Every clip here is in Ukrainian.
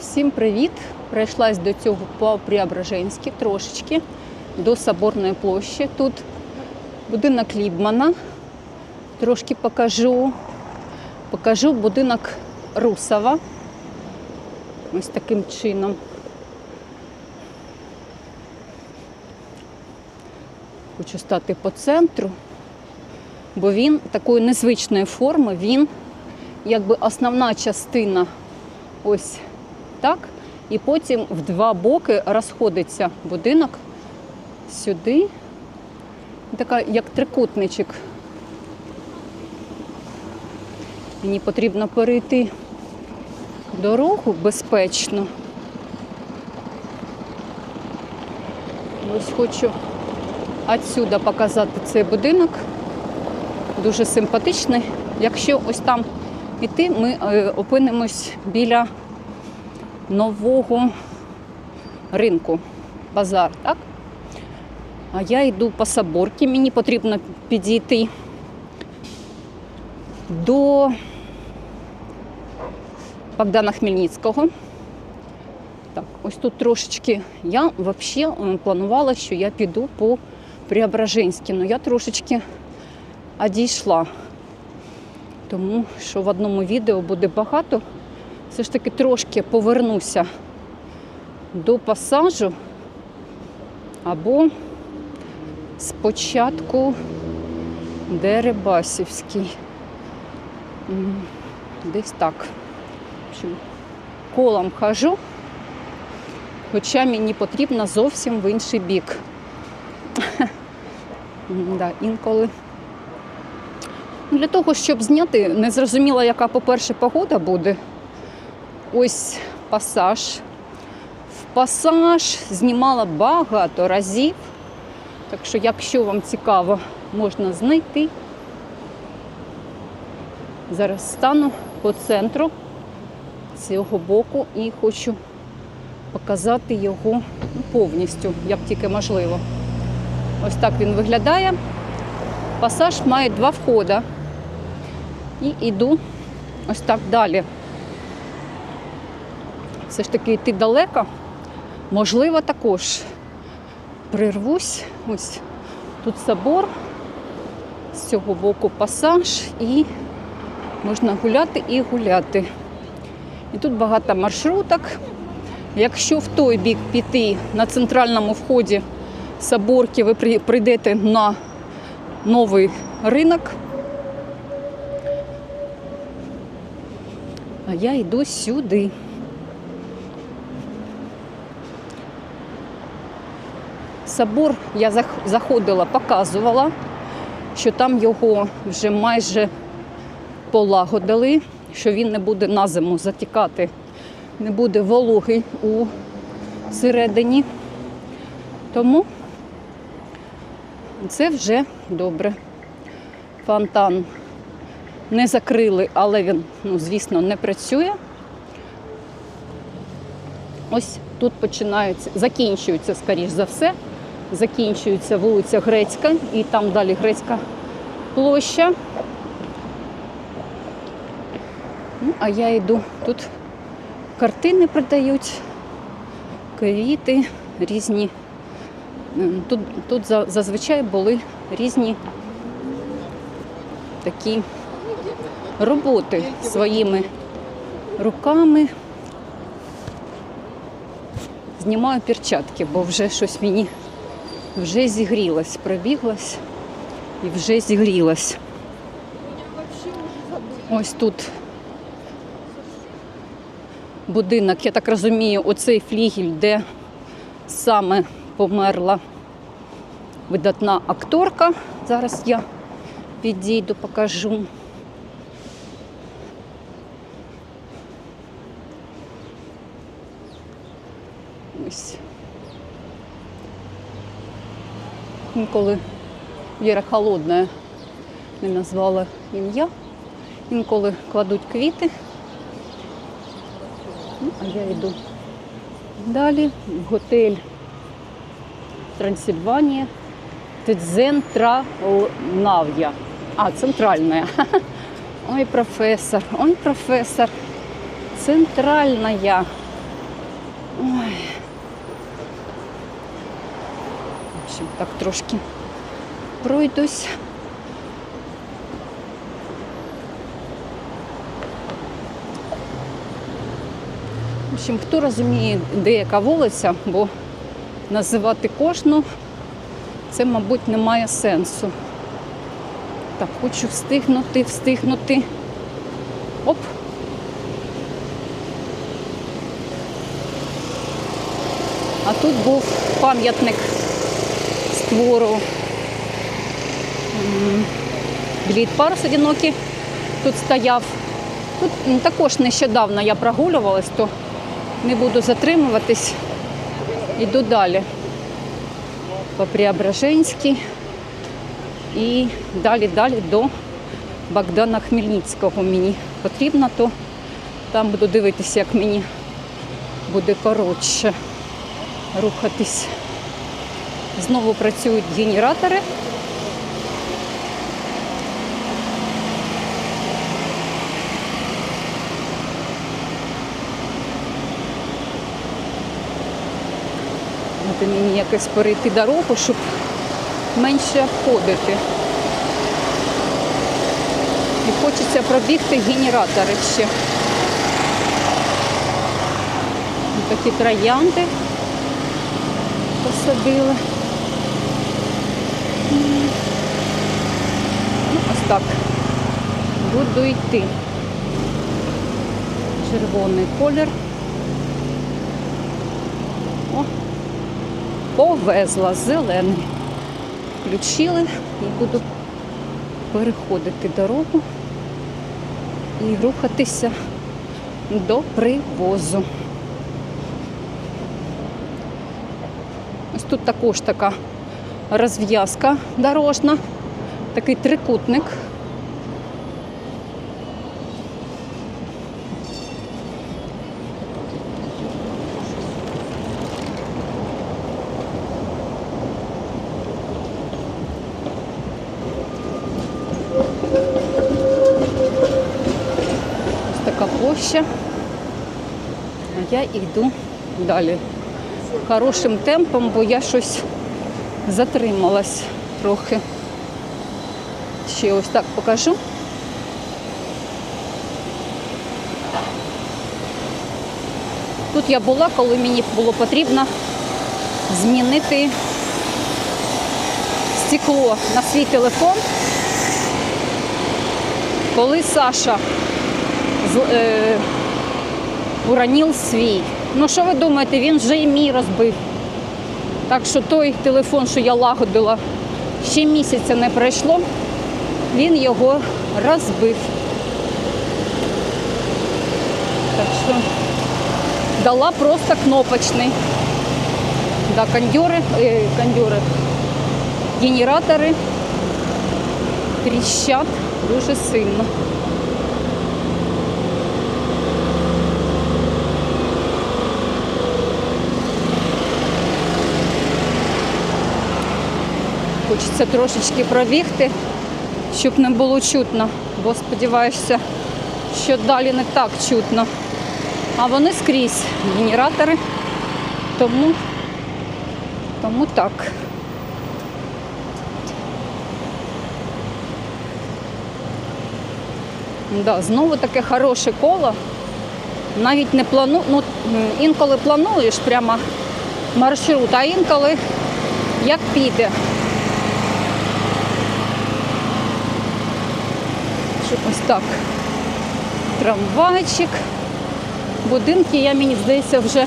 Всім привіт! Прийшлась до цього по Преображенськи трошечки до Соборної площі. Тут будинок Лібмана. Трошки покажу. Покажу будинок Русова. Ось таким чином. Хочу стати по центру, бо він такої незвичної форми, він якби основна частина ось так. І потім в два боки розходиться будинок сюди. Така як трикутничок. Мені потрібно перейти дорогу безпечно. Ось хочу отсюда показати цей будинок. Дуже симпатичний. Якщо ось там іти, ми е, опинимось біля нового ринку, базар, так? А я йду по Соборці, мені потрібно підійти до Богдана Хмельницького. Так, ось тут трошечки. Я взагалі планувала, що я піду по Преображенській, але я трошечки одійшла. Тому що в одному відео буде багато. Все ж таки трошки повернуся до пасажу або спочатку Дерибасівський. Десь так. Колом хожу, хоча мені потрібно зовсім в інший бік. Да, інколи. Ну, Для того, щоб зняти, не зрозуміла, яка, по-перше, погода буде. Ось пасаж. В пасаж знімала багато разів. Так що, якщо вам цікаво, можна знайти. Зараз стану по центру цього боку і хочу показати його ну, повністю, як тільки можливо. Ось так він виглядає. Пасаж має два входи. І йду ось так далі. Все ж таки йти далеко. Можливо, також прирвусь. Ось тут собор, з цього боку пасаж і можна гуляти і гуляти. І тут багато маршруток. Якщо в той бік піти на центральному вході Соборки, ви прийдете на новий ринок. А я йду сюди. Собор я заходила, показувала, що там його вже майже полагодили, що він не буде на зиму затікати, не буде вологий у середині. Тому це вже добре. Фонтан не закрили, але він, ну, звісно, не працює. Ось тут починаються, закінчується, скоріш за все, закінчується вулиця Грецька і там далі Грецька площа. Ну, а я йду, тут картини продають, квіти різні. Ем, Тут, тут зазвичай були різні такі роботи своїми руками. Знімаю перчатки, бо вже щось мені вже зігрілось, пробіглось і вже зігрілось. Ось тут будинок, я так розумію, оцей флігель, де саме померла видатна акторка. Зараз я підійду, покажу. Ось. Інколи Віра Холодна не назвала ім'я. Інколи кладуть квіти. Ну, а я йду далі в готель Трансильванія. Центральнав'я. А, центральная. Ой, професор, ой, професор. Центральная. Ой. В общем, так трошки пройдусь. В общем, хто розуміє, де яка вулиця, бо називати кожну це, мабуть, не має сенсу. Так, хочу встигнути, встигнути. Оп. А тут був пам'ятник створу. Блід парус одинокий тут стояв. Тут також нещодавно я прогулювалась, то не буду затримуватись. Іду далі. По Преображенській і далі далі до Богдана Хмельницького мені потрібно, то там буду дивитися, як мені буде коротше рухатись. Знову працюють генератори. Треба мені якось перейти дорогу, щоб менше обходити. І хочеться пробігти генератори ще. Такі троянди посадили. М. Ну, ось так. Буду йти. Червоний колір. О, повезла зелений. Включили і буду переходити дорогу і рухатися до привозу. Ось тут також така розв'язка дорожна, такий трикутник. Ось така площа. А я йду далі. Хорошим темпом, бо я щось затрималась трохи. Ще ось так покажу. Тут я була, коли мені було потрібно змінити стекло на свій телефон. Коли Саша е, уронив свій. Ну що ви думаєте, він вже і мій розбив. Так що той телефон, що я лагодила, ще місяця не пройшло, він його розбив. Так що дала просто кнопочний. Да, кондьори, е, кондьори, генератори тріщать дуже сильно. Хочеться трошечки пробігти, щоб не було чутно, бо сподіваєшся, що далі не так чутно. А вони скрізь генератори, тому, тому так. Да, знову таке хороше коло. Навіть не плану, ну інколи плануєш прямо маршрут, а інколи як піде. Що Ось так. Трамвайчик. Будинки, я мені здається, вже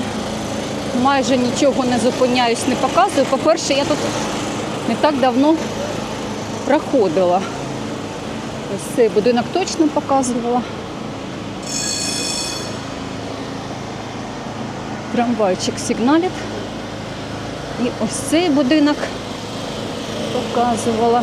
майже нічого не зупиняюсь, не показую. По-перше, я тут не так давно проходила. Ось цей будинок точно показувала. Трамвайчик сигналить. І ось цей будинок показувала.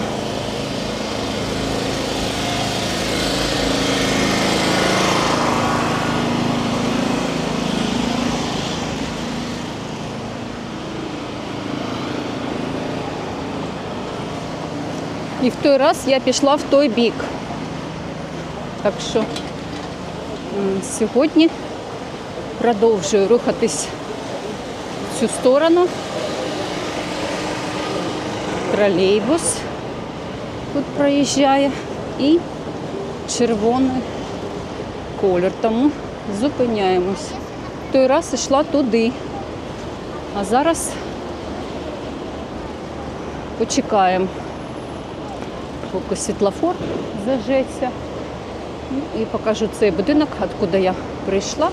І в той раз я пішла в той бік. Так що сьогодні продовжую рухатись цю сторону. Тролейбус тут проїжджає і червоний колір. Тому зупиняємось. Той раз йшла туди. А зараз почекаємо, поки світлофор зажеться. Ну, І покажу цей будинок, откуда я прийшла.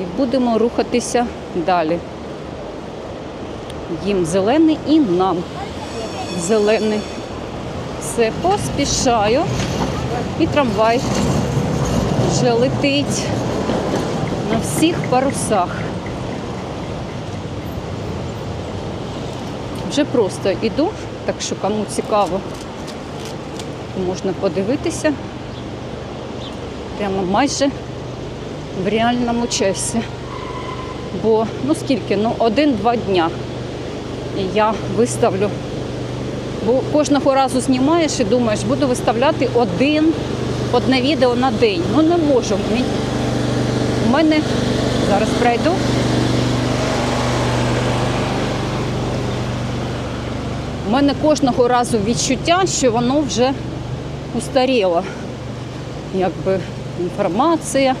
І будемо рухатися далі. Їм зелений і нам зелений. Все, поспішаю. І трамвай вже летить на всіх парусах. Вже просто йду, так що кому цікаво, можна подивитися. Прямо майже в реальному часі. Бо ну скільки? Ну один-два дня. І я виставлю. Бо кожного разу знімаєш і думаєш, буду виставляти один, одне відео на день. Ну не можу. У мене зараз пройду. У мене кожного разу відчуття, що воно вже устаріло. Якби інформація.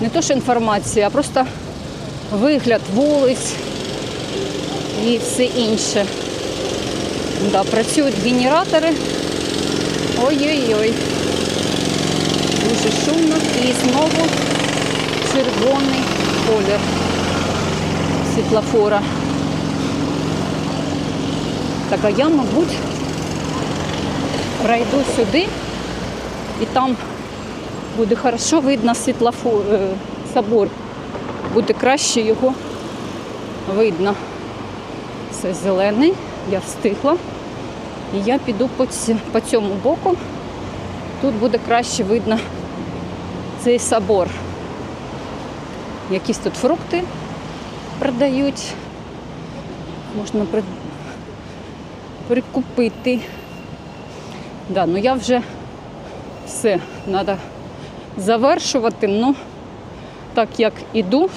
Не то, що інформація, а просто вигляд вулиць і все інше. Да, працюють генератори. Ой-ой-ой. Дуже шумно і знову червоний колір світлофора. Так, а я, мабуть, пройду сюди і там буде хорошо видно світлофор, е, собор. Буде краще його видно. Це зелений, я встигла. І я піду по, ці- по цьому боку. Тут буде краще видно цей собор. Якісь тут фрукти продають. Можна при... прикупити. Да, ну я вже все, треба завершувати. Ну, так як іду,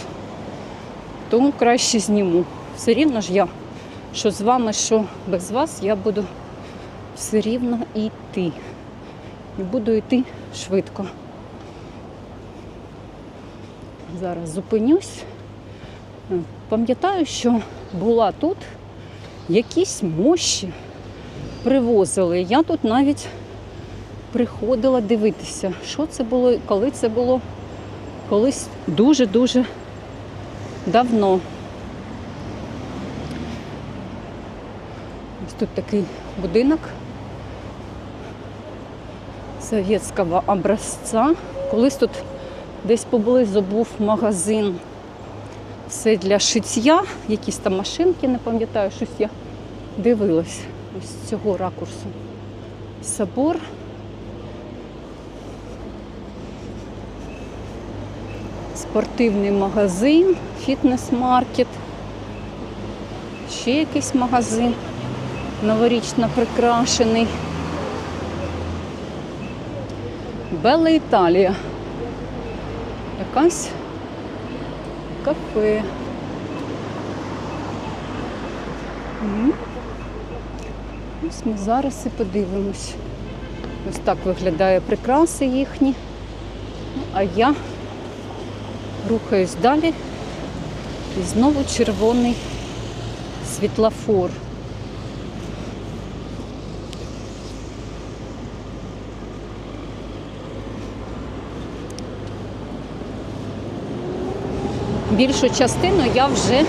то краще зніму. Все рівно ж я, що з вами, що без вас, я буду все рівно йти. І буду йти швидко. Зараз зупинюсь. Пам'ятаю, що була тут якісь мощі привозили. Я тут навіть приходила дивитися, що це було, і коли це було. Колись дуже-дуже давно. Ось тут такий будинок совєтського образця. Колись тут десь поблизу був магазин. Все для шиття, якісь там машинки, не пам'ятаю, щось я дивилась ось з цього ракурсу. Собор. Спортивний магазин, фітнес-маркет. Ще якийсь магазин новорічно прикрашений. Белла Італія. Якась кафе. М. Ось ми зараз і подивимось. Ось так виглядає прикраси їхні. Ну, а я рухаюсь далі. І знову червоний світлофор. Більшу частину я вже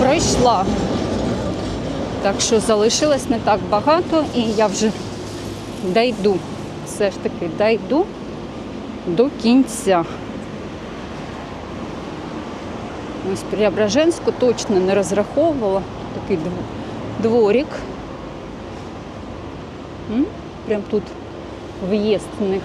пройшла. Так що залишилось не так багато і я вже дійду. Все ж таки дійду до кінця. Ось Преображенську точно не розраховувала. Такий дворик. Прям тут в'їзд в них.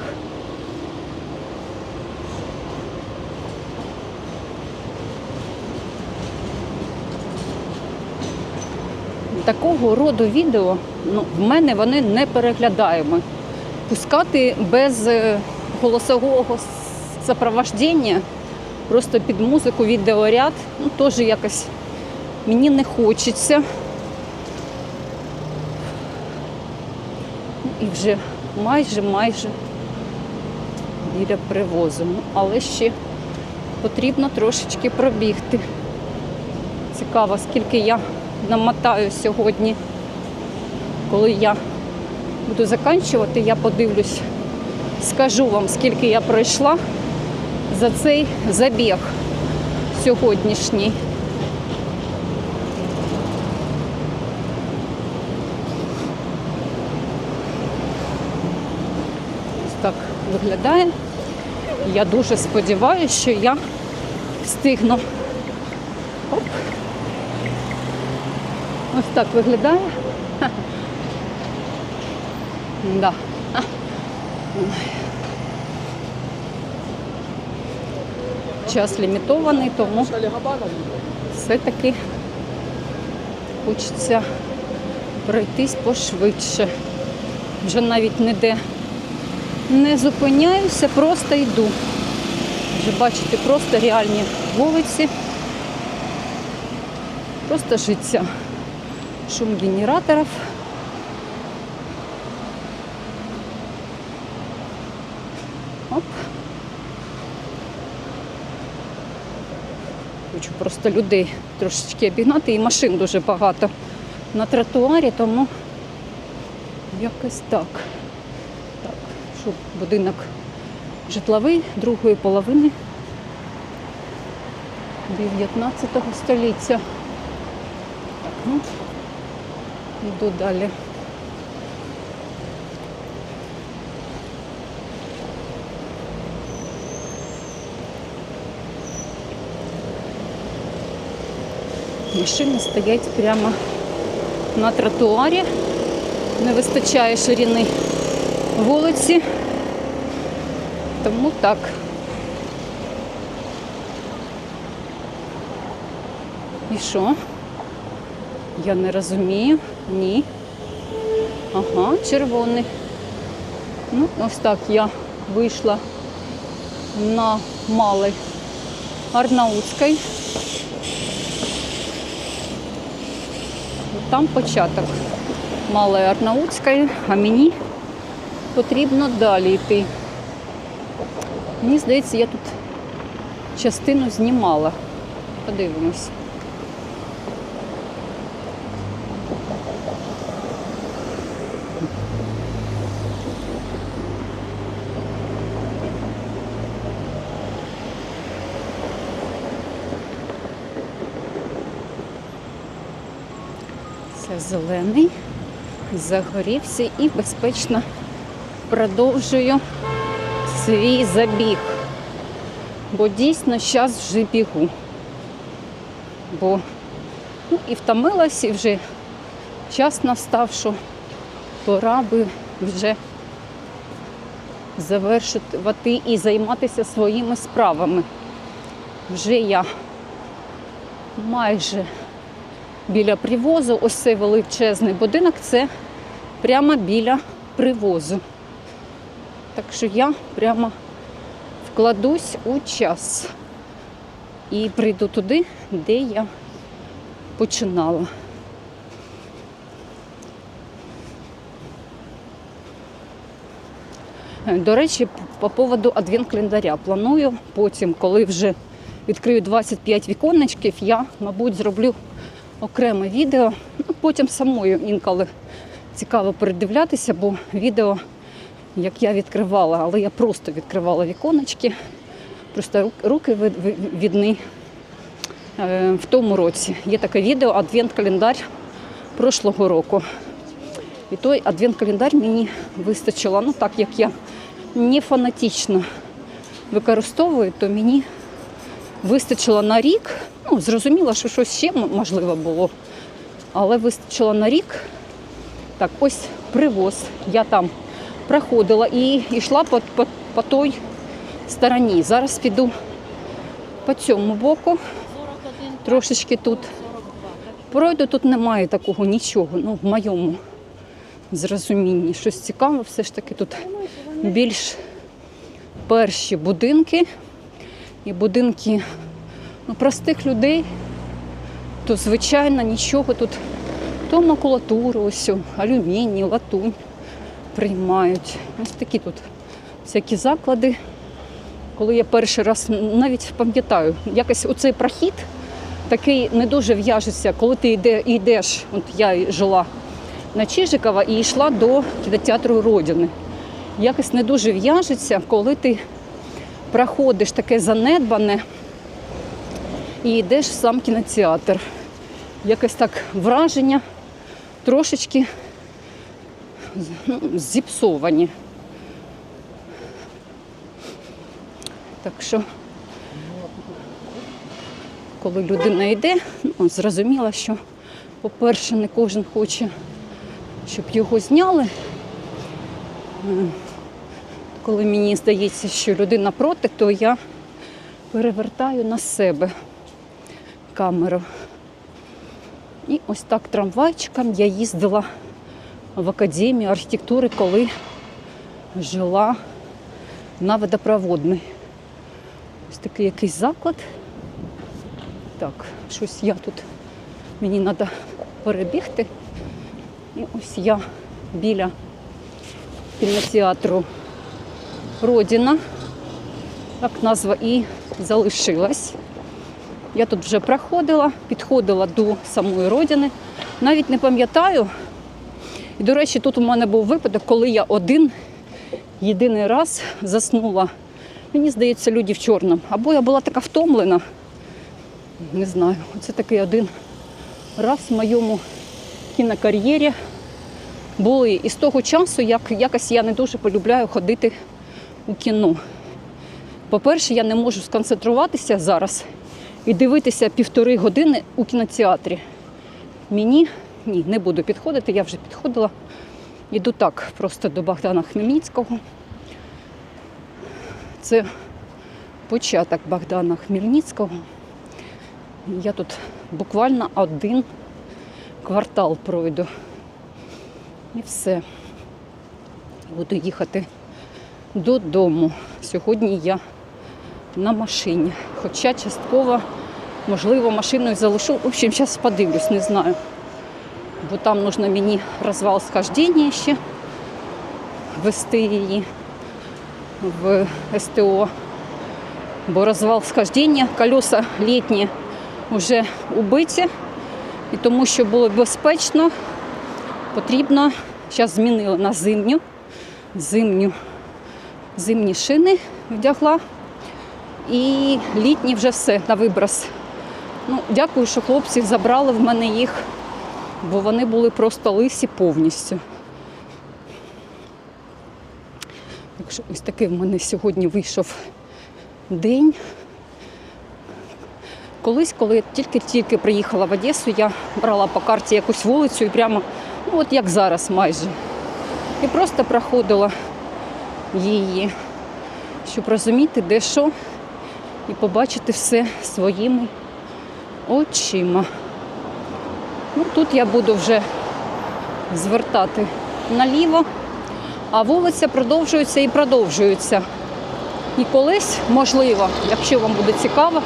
Такого роду відео ну, в мене вони не переглядаємо. Пускати без е, голосового сопровождення просто під музику, відеоряд. Ну, теж якось мені не хочеться. І вже майже, майже біля привозу. Ну, але ще потрібно трошечки пробігти. Цікаво, скільки я намотаю сьогодні. Коли я буду закінчувати, я подивлюсь, скажу вам, скільки я пройшла за цей забіг сьогоднішній. Так виглядає. Я дуже сподіваюся, що я встигну. Ось так виглядає. Да. Час лімітований, тому все-таки хочеться пройтись пошвидше. Вже навіть ніде не зупиняюся, просто йду. Вже бачите, просто реальні вулиці, просто життя. Шум генераторів. Оп. Хочу просто людей трошечки обігнати і машин дуже багато на тротуарі, тому якось так. Так, щоб будинок житловий другої половини 19 століття. Так, ну, йду далі. Машини стоять прямо на тротуарі. Не вистачає ширини вулиці. Тому так. І що? Я не розумію. Ні. Ага, червоний. Ну, ось так я вийшла на малий Арнаутський. Там початок Малої Арнаутської, а мені потрібно далі йти. Мені здається, я тут частину знімала. Подивимось. Це зелений, загорівся і безпечно продовжую свій забіг. Бо дійсно зараз вже бігу. Бо ну, і втомилась, і вже час настав, що пора би вже завершувати і займатися своїми справами. Вже я майже біля привозу. Ось цей величезний будинок це прямо біля привозу. Так що я прямо вкладусь у час і прийду туди, де я починала. До речі, по поводу адвент-календаря планую потім, коли вже відкрию 25 віконечків, я, мабуть, зроблю окреме відео. Ну, потім самою інколи цікаво передивлятися, бо відео, як я відкривала, але я просто відкривала віконечки, просто руки ви- Е, В тому році є таке відео Адвент-календар прошлого року. І той адвент-календар мені вистачило. Ну так як я не фанатично використовую, то мені вистачило на рік. Ну, зрозуміло, що щось ще можливо було, але вистачило на рік. Так, ось привоз. Я там проходила і йшла по, по, по той стороні. Зараз піду по цьому боку. Трошечки тут пройду, тут немає такого нічого. Ну, в моєму зрозумінні. Щось цікаве, все ж таки тут більш перші будинки. І будинки ну, простих людей, то звичайно нічого тут. То макулатуру, ось, алюміній, латунь приймають. Ось такі тут всякі заклади. Коли я перший раз навіть пам'ятаю, якось оцей прохід такий не дуже в'яжеться, коли ти йде, йдеш, от я жила на Чижикова і йшла до кінотеатру Родини. Якось не дуже в'яжеться, коли ти проходиш таке занедбане і йдеш в сам кінотеатр. Якось так враження трошечки ну, зіпсовані. Так що, коли людина йде, ну, зрозуміло, що, по-перше, не кожен хоче, щоб його зняли. Коли мені здається, що людина проти, то я перевертаю на себе камеру. І ось так трамвайчиком я їздила в академію архітектури, коли жила на водопроводний. Ось такий якийсь заклад. Так, щось я тут, мені треба перебігти. І ось я біля кінотеатру Родина, так назва і залишилась. Я тут вже проходила, підходила до самої родини. Навіть не пам'ятаю. І, до речі, тут у мене був випадок, коли я один єдиний раз заснула. Мені здається, люди в чорному. Або я була така втомлена. Не знаю. Це такий один раз в моєму кінокар'єрі були. І з того часу як, якось я не дуже полюбляю ходити у кіно. По-перше, я не можу сконцентруватися зараз і дивитися півтори години у кінотеатрі. Мені ні, не буду підходити, я вже підходила. Іду так, просто до Богдана Хмельницького. Це початок Богдана Хмельницького. Я тут буквально один квартал пройду. І все. Буду їхати додому. Сьогодні я на машині. Хоча частково, можливо, машиною залишу. В общем, зараз подивлюсь, не знаю. Бо там потрібно мені розвал схождення ще вести її в СТО. Бо розвал схождення, колеса літні вже убиті. І тому, що було безпечно, потрібно, зараз змінили на зимню, зимню, зимні шини вдягла. І літні вже все на виброс. Ну, дякую, що хлопці забрали в мене їх, бо вони були просто лисі повністю. Так що ось такий в мене сьогодні вийшов день. Колись, коли я тільки-тільки приїхала в Одесу, я брала по карті якусь вулицю і прямо, ну от як зараз майже. І просто проходила її, щоб розуміти, де що, і побачити все своїми очима. Ну, тут я буду вже звертати наліво, а вулиця продовжується і продовжується. І колись, можливо, якщо вам буде цікаво,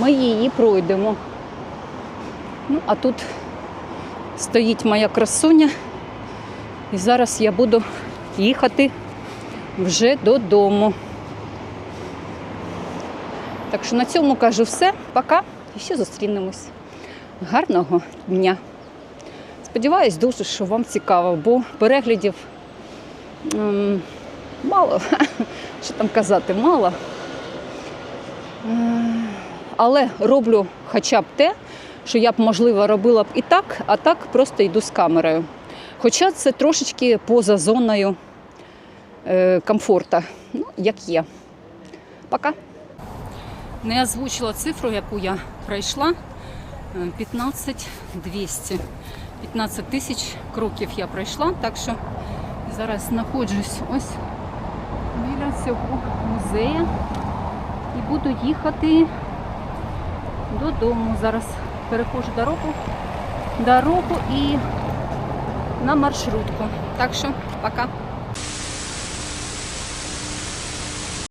ми її пройдемо. Ну, а тут стоїть моя красуня, і зараз я буду їхати вже додому. Так що на цьому кажу все. Пока. І ще зустрінемось. Гарного дня. Сподіваюсь дуже, що вам цікаво, бо переглядів ем, мало. Що там казати, мало. Ем, Але роблю хоча б те, що я б, можливо, робила б і так, а так просто йду з камерою. Хоча це трошечки поза зоною е, комфорту, ну, як є. Пока. Не озвучила цифру, яку я пройшла. Е, 15 200. 15 тисяч кроків я пройшла, так що зараз знаходжусь ось біля цього музею і буду їхати додому. Зараз переходжу дорогу, дорогу і на маршрутку. Так що пока.